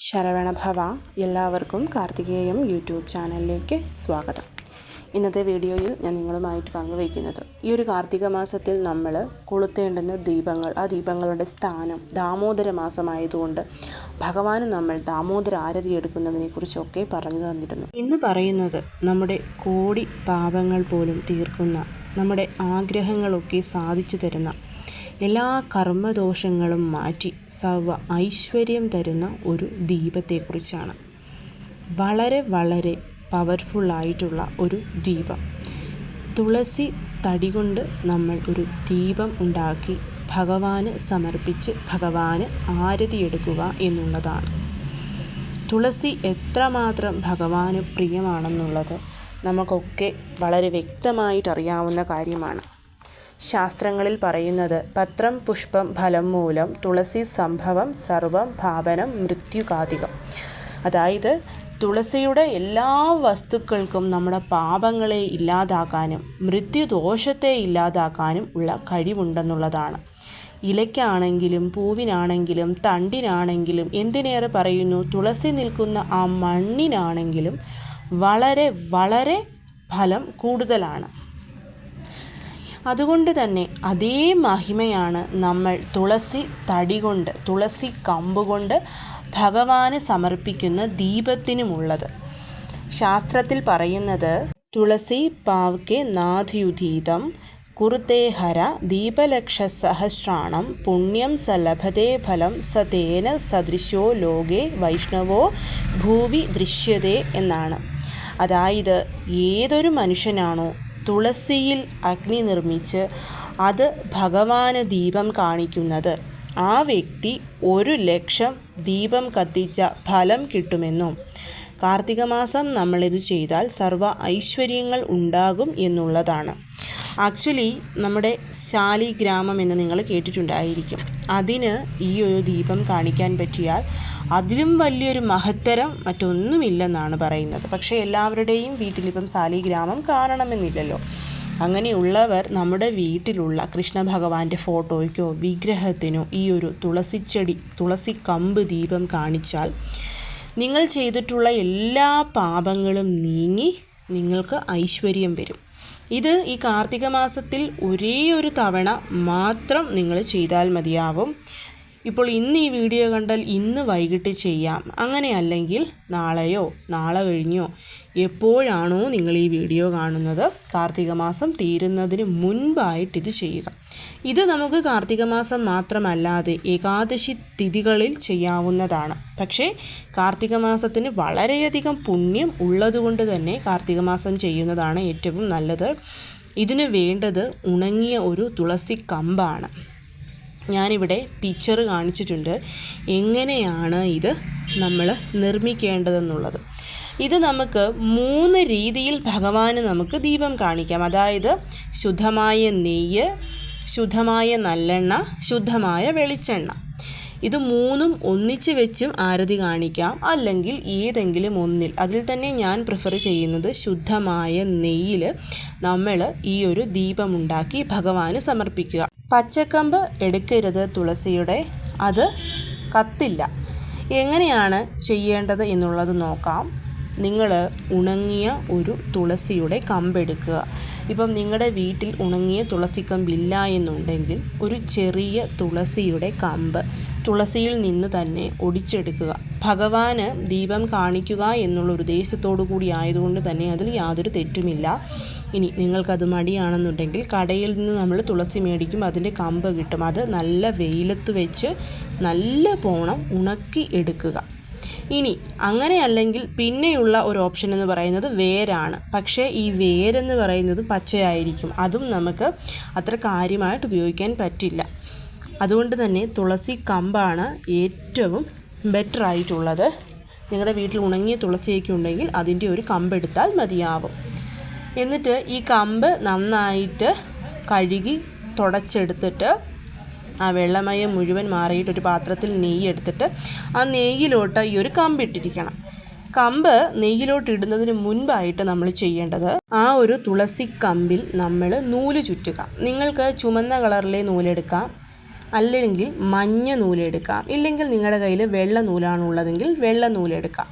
ശരവണഭവ എല്ലാവർക്കും കാർത്തികേയം യൂട്യൂബ് ചാനലിലേക്ക് സ്വാഗതം. ഇന്നത്തെ വീഡിയോയിൽ ഞാൻ നിങ്ങളുമായിട്ട് പങ്കുവയ്ക്കുന്നത് ഈ ഒരു കാർത്തിക മാസത്തിൽ നമ്മൾ കൊളുത്തേണ്ടുന്ന ദീപങ്ങൾ ആ ദീപങ്ങളുടെ സ്ഥാനം ദാമോദര മാസമായതുകൊണ്ട് ഭഗവാന് നമ്മൾ ദാമോദര ആരതി എടുക്കുന്നതിനെക്കുറിച്ചൊക്കെ പറഞ്ഞു തന്നിരുന്നു. ഇന്ന് പറയുന്നത് നമ്മുടെ കോടി പാപങ്ങൾ പോലും തീർക്കുന്ന നമ്മുടെ ആഗ്രഹങ്ങളൊക്കെ സാധിച്ചു തരുന്ന എല്ലാ കർമ്മദോഷങ്ങളും മാറ്റി സർവ ഐശ്വര്യം തരുന്ന ഒരു ദീപത്തെക്കുറിച്ചാണ്. വളരെ വളരെ പവർഫുള്ളായിട്ടുള്ള ഒരു ദീപം. തുളസി തടി കൊണ്ട് നമ്മൾ ഒരു ദീപം ഉണ്ടാക്കി ഭഗവാന് സമർപ്പിച്ച് ഭഗവാന് ആരതിയെടുക്കുക എന്നുള്ളതാണ്. തുളസി എത്രമാത്രം ഭഗവാന് പ്രിയമാണെന്നുള്ളത് നമുക്കൊക്കെ വളരെ വ്യക്തമായിട്ട് അറിയാവുന്ന കാര്യമാണ്. ശാസ്ത്രങ്ങളിൽ പറയുന്നത് പത്രം പുഷ്പം ഫലം മൂലം തുളസി സംഭവം സർവം ഭാവനം മൃത്യുകാതികം. അതായത് തുളസിയുടെ എല്ലാ വസ്തുക്കൾക്കും നമ്മുടെ പാപങ്ങളെ ഇല്ലാതാക്കാനും മൃത്യുദോഷത്തെ ഇല്ലാതാക്കാനും ഉള്ള കഴിവുണ്ടെന്നുള്ളതാണ്. ഇലയ്ക്കാണെങ്കിലും പൂവിനാണെങ്കിലും തണ്ടിനാണെങ്കിലും എന്തിനേറെ പറയുന്നു? തുളസി നിൽക്കുന്ന ആ മണ്ണിനാണെങ്കിലും വളരെ വളരെ ഫലം കൂടുതലാണ്. അതുകൊണ്ട് തന്നെ അതേ മഹിമയാണ് നമ്മൾ തുളസി തടി കൊണ്ട് തുളസി കമ്പ് കൊണ്ട് ഭഗവാന് സമർപ്പിക്കുന്ന ദീപത്തിനുമുള്ളത്. ശാസ്ത്രത്തിൽ പറയുന്നത് തുളസി പാവ്കെ നാഥയുധീതം കുറുത്തേ ഹര ദീപലക്ഷ സഹസ്രാണം പുണ്യം സ ലഭതേ ഫലം സതേന തേന സദൃശോ ലോകെ വൈഷ്ണവോ ഭൂവി ദൃശ്യതേ എന്നാണ്. അതായത് ഏതൊരു മനുഷ്യനാണോ തുളസിയിൽ അഗ്നി നിർമ്മിച്ച് അത് ഭഗവാന് ദീപം കാണിക്കുന്നത്. ആ വ്യക്തി ഒരു ലക്ഷം ദീപം കത്തിച്ച ഫലം കിട്ടുമെന്നും കാർത്തിക മാസം നമ്മളിത് ചെയ്താൽ സർവ ഐശ്വര്യങ്ങൾ ഉണ്ടാകും എന്നുള്ളതാണ്. ആക്ച്വലി നമ്മുടെ ശാലിഗ്രാമം എന്ന് നിങ്ങൾ കേട്ടിട്ടുണ്ടായിരിക്കും. അതിന് ഈ ഒരു ദീപം കാണിക്കാൻ പറ്റിയാൽ അതിലും വലിയൊരു മഹത്തരം മറ്റൊന്നുമില്ലെന്നാണ് പറയുന്നത്. പക്ഷേ എല്ലാവരുടെയും വീട്ടിലിപ്പം ശാലിഗ്രാമം കാണണമെന്നില്ലല്ലോ. അങ്ങനെയുള്ളവർ നമ്മുടെ വീട്ടിലുള്ള കൃഷ്ണ ഭഗവാന്റെ ഫോട്ടോയ്ക്കോ വിഗ്രഹത്തിനോ ഈ ഒരു തുളസിച്ചെടി തുളസി കമ്പ് ദീപം കാണിച്ചാൽ നിങ്ങൾ ചെയ്തിട്ടുള്ള എല്ലാ പാപങ്ങളും നീങ്ങി നിങ്ങൾക്ക് ഐശ്വര്യം വരും. ഇത് ഈ കാർത്തിക മാസത്തിൽ ഒരേ ഒരു തവണ മാത്രം നിങ്ങൾ ചെയ്താൽ മതിയാവും. ഇപ്പോൾ ഇന്ന് ഈ വീഡിയോ കണ്ടാൽ ഇന്ന് വൈകിട്ട് ചെയ്യാം. അങ്ങനെ അല്ലെങ്കിൽ നാളെയോ നാളെ കഴിഞ്ഞോ എപ്പോഴാണോ നിങ്ങൾ ഈ വീഡിയോ കാണുന്നത് കാർത്തിക മാസം തീരുന്നതിന് മുൻപായിട്ട് ഇത് ചെയ്യുക. ഇത് നമുക്ക് കാർത്തിക മാസം മാത്രമല്ലാതെ ഏകാദശി തിഥികളിൽ ചെയ്യാവുന്നതാണ്. പക്ഷേ കാർത്തിക മാസത്തിന് വളരെയധികം പുണ്യം ഉള്ളതുകൊണ്ട് തന്നെ കാർത്തിക മാസം ചെയ്യുന്നതാണ് ഏറ്റവും നല്ലത്. ഇതിന് വേണ്ടത് ഉണങ്ങിയ ഒരു തുളസി കമ്പാണ്. ഞാനിവിടെ പിക്ചർ കാണിച്ചിട്ടുണ്ട്. എങ്ങനെയാണ് ഇത് നമ്മൾ നിർമ്മിക്കേണ്ടതെന്നുള്ളത്. ഇത് നമുക്ക് മൂന്ന് രീതിയിൽ ഭഗവാന് നമുക്ക് ദീപം കാണിക്കാം. അതായത് ശുദ്ധമായ നെയ്യ് ശുദ്ധമായ നല്ലെണ്ണ ശുദ്ധമായ വെളിച്ചെണ്ണ. ഇത് മൂന്നും ഒന്നിച്ച് വെച്ചും ആരതി കാണിക്കാം. അല്ലെങ്കിൽ ഏതെങ്കിലും ഒന്നിൽ. അതിൽ തന്നെ ഞാൻ പ്രിഫർ ചെയ്യുന്നത് ശുദ്ധമായ നെയ്യിൽ നമ്മൾ ഈ ഒരു ദീപമുണ്ടാക്കി ഭഗവാന് സമർപ്പിക്കുക. പച്ചക്കമ്പ് എടുക്കരുത് തുളസിയുടെ. അത് കത്തില്ല. എങ്ങനെയാണ് ചെയ്യേണ്ടത് എന്നുള്ളത് നോക്കാം. നിങ്ങൾ ഉണങ്ങിയ ഒരു തുളസിയുടെ കമ്പെടുക്കുക ഇപ്പം നിങ്ങളുടെ വീട്ടിൽ ഉണങ്ങിയ തുളസിക്കമ്പില്ല എന്നുണ്ടെങ്കിൽ ഒരു ചെറിയ തുളസിയുടെ കമ്പ് തുളസിയിൽ നിന്ന് തന്നെ ഒടിച്ചെടുക്കുക. ഭഗവാന് ദീപം കാണിക്കുക എന്നുള്ള ഉദ്ദേശത്തോടു കൂടി ആയതുകൊണ്ട് തന്നെ അതിൽ യാതൊരു തെറ്റുമില്ല. ഇനി നിങ്ങൾക്കത് മടിയാണെന്നുണ്ടെങ്കിൽ കടയിൽ നിന്ന് നമ്മൾ തുളസി മേടിക്കും അതിന്റെ കമ്പ് കിട്ടും. അത് നല്ല വെയിലത്ത് വെച്ച് നല്ല പോണം ഉണക്കി എടുക്കുക. ഇനി അങ്ങനെയല്ലെങ്കിൽ പിന്നെയുള്ള ഒരു ഓപ്ഷൻ എന്ന് പറയുന്നത് വേരാണ്. പക്ഷേ ഈ വേരെന്ന് പറയുന്നത് പച്ചയായിരിക്കും. അതും നമുക്ക് അത്ര കാര്യമായിട്ട് ഉപയോഗിക്കാൻ പറ്റില്ല. അതുകൊണ്ട് തന്നെ തുളസി കമ്പാണ് ഏറ്റവും ബെറ്റർ ആയിട്ടുള്ളത്. നിങ്ങളുടെ വീട്ടിൽ ഉണങ്ങിയ തുളസിയൊക്കെ ഉണ്ടെങ്കിൽ അതിന്റെ ഒരു കമ്പെടുത്താൽ മതിയാവും. എന്നിട്ട് ഈ കമ്പ് നന്നായിട്ട് കഴുകി തുടച്ചെടുത്തിട്ട് ആ വെള്ളമയം മുഴുവൻ മാറിയിട്ട് ഒരു പാത്രത്തിൽ നെയ്യ് എടുത്തിട്ട് ആ നെയ്യിലോട്ട് ഈ ഒരു കമ്പിട്ടിരിക്കണം കമ്പ് നെയ്യിലോട്ട് ഇടുന്നതിന് മുൻപായിട്ട് നമ്മൾ ചെയ്യേണ്ടത് ആ ഒരു തുളസി കമ്പിൽ നമ്മൾ നൂൽ ചുറ്റുക. നിങ്ങൾക്ക് ചുമന്ന കളറിലെ നൂലെടുക്കാം. അല്ലെങ്കിൽ മഞ്ഞ നൂലെടുക്കാം ഇല്ലെങ്കിൽ നിങ്ങളുടെ കയ്യിൽ വെള്ള നൂലാണുള്ളതെങ്കിൽ വെള്ള നൂലെടുക്കാം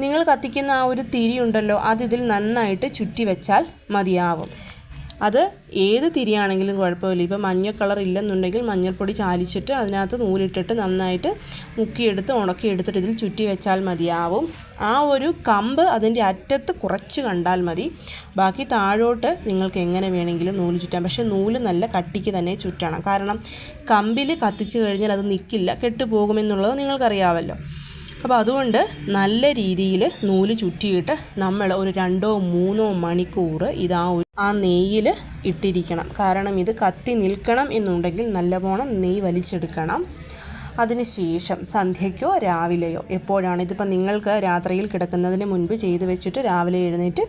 നിങ്ങൾ കത്തിക്കുന്ന ആ ഒരു തിരി ഉണ്ടല്ലോ അത് ഇതിൽ നന്നായിട്ട് ചുറ്റി വെച്ചാൽ മതിയാവും. അത് ഏത് തിരിയാണെങ്കിലും കുഴപ്പമില്ല. ഇപ്പോൾ മഞ്ഞ കളർ ഇല്ലെന്നുണ്ടെങ്കിൽ മഞ്ഞൾപ്പൊടി ചാലിച്ചിട്ട് അതിനകത്ത് നൂലിട്ടിട്ട് നന്നായിട്ട് മുക്കിയെടുത്ത് ഉണക്കിയെടുത്തിട്ട് ഇതിൽ ചുറ്റി വെച്ചാൽ മതിയാവും. ആ ഒരു കമ്പ് അതിന്റെ അറ്റത്ത് കുറച്ച് കണ്ടാൽ മതി. ബാക്കി താഴോട്ട് നിങ്ങൾക്ക് എങ്ങനെ വേണമെങ്കിലും നൂൽ ചുറ്റാം. പക്ഷേ നൂൽ നല്ല കട്ടിക്ക് തന്നെ ചുറ്റണം. കാരണം കമ്പിൽ കത്തിച്ച് കഴിഞ്ഞാൽ അത് നിൽക്കില്ല കെട്ടുപോകുമെന്നുള്ളത് നിങ്ങൾക്കറിയാമല്ലോ അപ്പോൾ അതുകൊണ്ട് നല്ല രീതിയിൽ നൂൽ ചുറ്റിയിട്ട് നമ്മൾ ഒരു രണ്ടോ മൂന്നോ മണിക്കൂർ ഇത് ആ നെയ്യിൽ ഇട്ടിരിക്കണം. കാരണം ഇത് കത്തി നിൽക്കണം എന്നുണ്ടെങ്കിൽ നല്ലവണ്ണം നെയ്യ് വലിച്ചെടുക്കണം. അതിനുശേഷം സന്ധ്യയ്ക്കോ രാവിലെയോ എപ്പോഴാണ് ഇതിപ്പോൾ നിങ്ങൾക്ക് രാത്രിയിൽ കിടക്കുന്നതിന് മുൻപ് ചെയ്തു വെച്ചിട്ട് രാവിലെ എഴുന്നേറ്റ്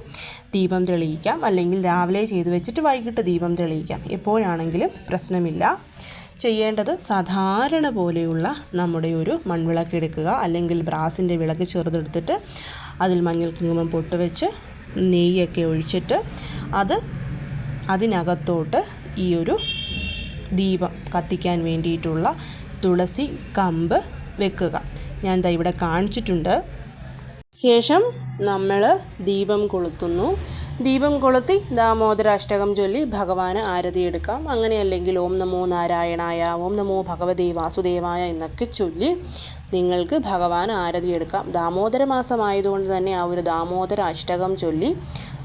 ദീപം തെളിയിക്കാം. അല്ലെങ്കിൽ രാവിലെ ചെയ്തു വെച്ചിട്ട് വൈകിട്ട് ദീപം തെളിയിക്കാം. എപ്പോഴാണെങ്കിലും പ്രശ്നമില്ല. ചെയ്യേണ്ടത് സാധാരണ പോലെയുള്ള നമ്മുടെ ഒരു മൺവിളക്ക് എടുക്കുക. അല്ലെങ്കിൽ ബ്രാസിന്റെ വിളക്ക് ചെറുതെടുത്തിട്ട് അതിൽ മഞ്ഞൾ കുങ്കുമം പൊട്ട് വെച്ച് നെയ്യൊക്കെ ഒഴിച്ചിട്ട് അത് അതിനകത്തോട്ട് ഈ ഒരു ദീപം കത്തിക്കാൻ വേണ്ടിയിട്ടുള്ള തുളസി കമ്പ് വെക്കുക. ഞാൻ ദാ ഇവിടെ കാണിച്ചിട്ടുണ്ട്. ശേഷം നമ്മൾ ദീപം കൊളുത്തുന്നു. ദീപം കൊളുത്തി ദാമോദരാഷ്ടകം ചൊല്ലി ഭഗവാന് ആരതി എടുക്കാം. അങ്ങനെയല്ലെങ്കിൽ ഓം നമോ നാരായണായ ഓം നമോ ഭഗവതേ വാസുദേവായ എന്നൊക്കെ ചൊല്ലി നിങ്ങൾക്ക് ഭഗവാന് ആരതി എടുക്കാം. ദാമോദര മാസമായതുകൊണ്ട് തന്നെ ആ ഒരു ദാമോദര അഷ്ടകം ചൊല്ലി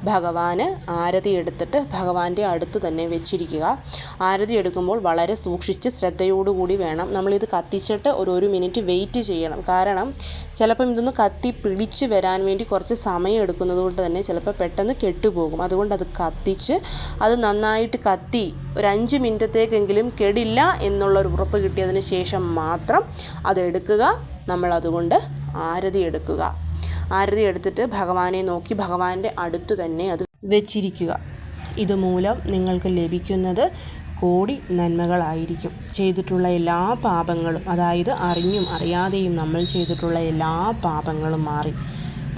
ഭഗവാന് ആരതി എടുത്തിട്ട് ഭഗവാന്റെ അടുത്ത് തന്നെ വെച്ചിരിക്കുക. ആരതി എടുക്കുമ്പോൾ വളരെ സൂക്ഷിച്ച് ശ്രദ്ധയോടുകൂടി വേണം. നമ്മളിത് കത്തിച്ചിട്ട് ഒരു ഒരു മിനിറ്റ് വെയിറ്റ് ചെയ്യണം. കാരണം ചിലപ്പം ഇതൊന്ന് കത്തി പിടിച്ച് വരാൻ വേണ്ടി കുറച്ച് സമയം എടുക്കുന്നത് കൊണ്ട് തന്നെ ചിലപ്പോൾ പെട്ടെന്ന് കെട്ടുപോകും. അതുകൊണ്ട് അത് കത്തിച്ച് അത് നന്നായിട്ട് കത്തി ഒരു അഞ്ച് മിനിറ്റത്തേക്കെങ്കിലും കെടില്ല എന്നുള്ളൊരു ഉറപ്പ് കിട്ടിയതിന് ശേഷം മാത്രം അതെടുക്കുക നമ്മൾ അതുകൊണ്ട് ആരതി എടുക്കുക. ആരതി എടുത്തിട്ട് ഭഗവാനെ നോക്കി ഭഗവാന്റെ അടുത്ത് തന്നെ അത് വെച്ചിരിക്കുക. ഇതുമൂലം നിങ്ങൾക്ക് ലഭിക്കുന്നത് കോടി നന്മകളായിരിക്കും. ചെയ്തിട്ടുള്ള എല്ലാ പാപങ്ങളും അതായത് അറിഞ്ഞും അറിയാതെയും നമ്മൾ ചെയ്തിട്ടുള്ള എല്ലാ പാപങ്ങളും മാറി.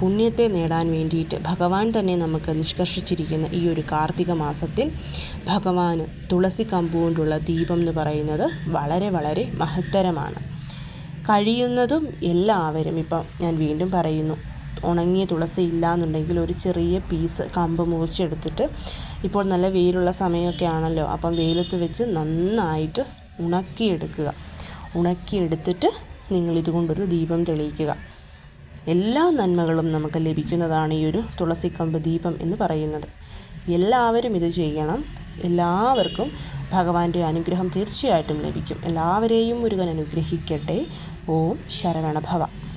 പുണ്യത്തെ നേടാൻ വേണ്ടിയിട്ട് ഭഗവാൻ തന്നെ നമുക്ക് നിഷ്കർഷിച്ചിരിക്കുന്ന ഈ ഒരു കാർത്തിക മാസത്തിൽ ഭഗവാന് തുളസി കമ്പുകൊണ്ടുള്ള ദീപം എന്ന് പറയുന്നത് വളരെ വളരെ മഹത്തരമാണ്. കഴിയുന്നതും എല്ലാവരും ഇപ്പം ഞാൻ വീണ്ടും പറയുന്നു. ഉണങ്ങിയ തുളസി ഇല്ല എന്നുണ്ടെങ്കിൽ ഒരു ചെറിയ പീസ് കമ്പ് മുറിച്ചെടുത്തിട്ട് ഇപ്പോൾ നല്ല വെയിലുള്ള സമയമൊക്കെ ആണല്ലോ അപ്പം വെയിലത്ത് വെച്ച് നന്നായിട്ട് ഉണക്കിയെടുക്കുക. ഉണക്കിയെടുത്തിട്ട് നിങ്ങൾ ഇതുകൊണ്ടൊരു ദീപം തെളിയിക്കുക. എല്ലാ നന്മകളും നമുക്ക് ലഭിക്കുന്നതാണ് ഈ ഒരു തുളസിക്കമ്പ് ദീപം എന്ന് പറയുന്നത്. എല്ലാവരും ഇത് ചെയ്യണം. എല്ലാവർക്കും ഭഗവാന്റെ അനുഗ്രഹം തീർച്ചയായിട്ടും ലഭിക്കും. എല്ലാവരെയും മുരുകൻ അനുഗ്രഹിക്കട്ടെ. ഓം ശരവണഭവ.